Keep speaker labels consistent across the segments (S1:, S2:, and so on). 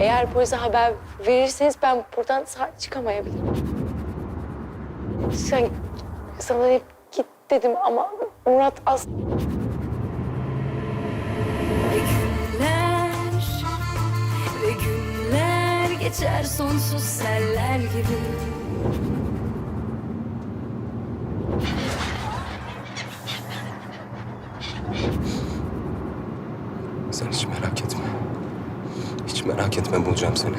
S1: Eğer polise haber verirseniz ben buradan sağ çıkamayabilirim. Sen sana hep git dedim ama Murat as
S2: Günler ve günler geçer sonsuz seller gibi
S3: Sen hiç merak etme. Hiç merak etme bulacağım seni.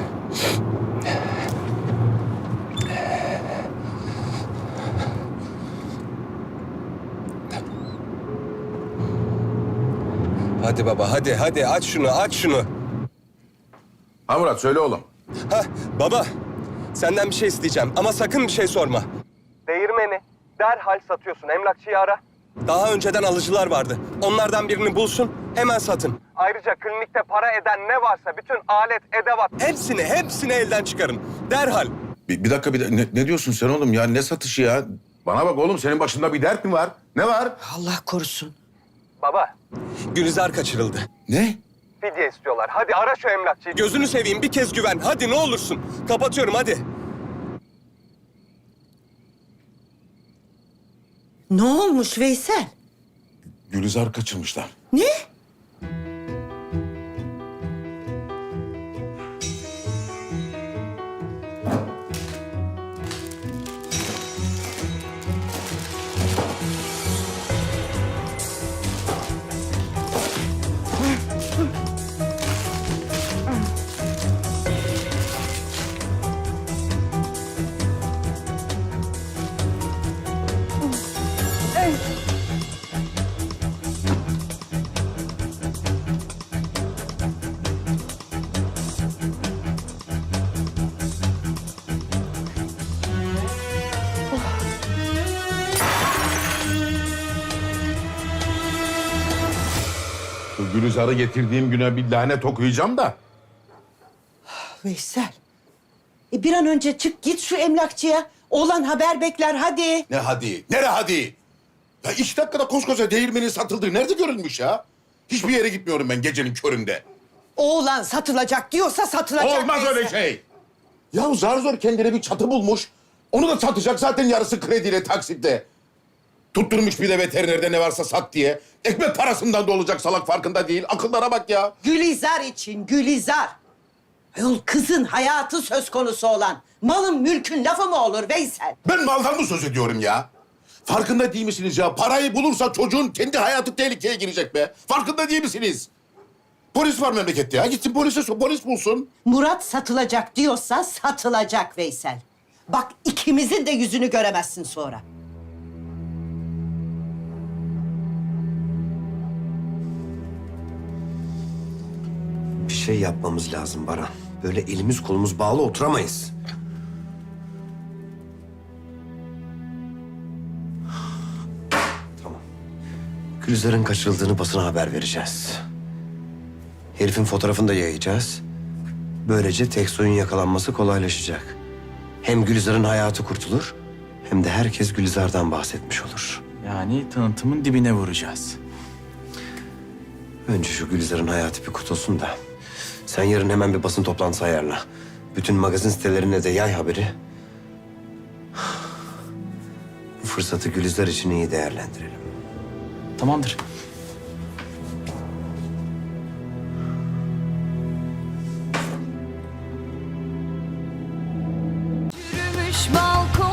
S3: Hadi baba hadi hadi aç şunu aç şunu.
S4: Ha Murat söyle oğlum.
S3: Ha baba senden bir şey isteyeceğim ama sakın bir şey sorma. Değirmeni derhal satıyorsun emlakçıyı ara. Daha önceden alıcılar vardı. Onlardan birini bulsun hemen satın. Ayrıca klinikte para eden ne varsa bütün alet edevat hepsini hepsini elden çıkarın. Derhal.
S4: Bir, bir dakika bir de- ne, ne diyorsun sen oğlum ya ne satışı ya? Bana bak oğlum senin başında bir dert mi var? Ne var?
S5: Allah korusun.
S3: Baba. Gülizar kaçırıldı.
S4: Ne?
S3: Fidye istiyorlar. Hadi ara şu emlakçıyı. Gözünü seveyim bir kez güven. Hadi ne olursun. Kapatıyorum hadi.
S5: Ne olmuş Veysel?
S4: Gülizar kaçırmışlar.
S5: Ne?
S4: Şu Gülizar'ı getirdiğim güne bir lanet okuyacağım da.
S5: Veysel. E bir an önce çık git şu emlakçıya. Oğlan haber bekler hadi.
S4: Ne hadi? Nere hadi? Ya iki dakikada koskoca değirmenin satıldığı nerede görülmüş ya? Hiçbir yere gitmiyorum ben gecenin köründe.
S5: Oğlan satılacak diyorsa satılacak.
S4: Olmaz
S5: Veysel.
S4: öyle şey. Ya zar zor kendine bir çatı bulmuş. Onu da satacak zaten yarısı krediyle, taksitle. Tutturmuş bir de veterinerde ne varsa sat diye. Ekmek parasından da olacak salak farkında değil. Akıllara bak ya.
S5: Gülizar için Gülizar. Ayol kızın hayatı söz konusu olan malın mülkün lafı mı olur Veysel?
S4: Ben maldan mı söz ediyorum ya? Farkında değil misiniz ya? Parayı bulursa çocuğun kendi hayatı tehlikeye girecek be. Farkında değil misiniz? Polis var memlekette ya. Gitsin polise sor, polis bulsun.
S5: Murat satılacak diyorsa satılacak Veysel. Bak ikimizin de yüzünü göremezsin sonra.
S6: Bir şey yapmamız lazım Baran. Böyle elimiz kolumuz bağlı oturamayız. Gülizar'ın kaçırıldığını basına haber vereceğiz. Herifin fotoğrafını da yayacağız. Böylece tek soyun yakalanması kolaylaşacak. Hem Gülizar'ın hayatı kurtulur... ...hem de herkes Gülizar'dan bahsetmiş olur.
S7: Yani tanıtımın dibine vuracağız.
S6: Önce şu Gülizar'ın hayatı bir kurtulsun da. Sen yarın hemen bir basın toplantısı ayarla. Bütün magazin sitelerine de yay haberi. Bu fırsatı Gülizar için iyi değerlendirelim.
S7: Tamamdır.
S2: Yürümüş balkon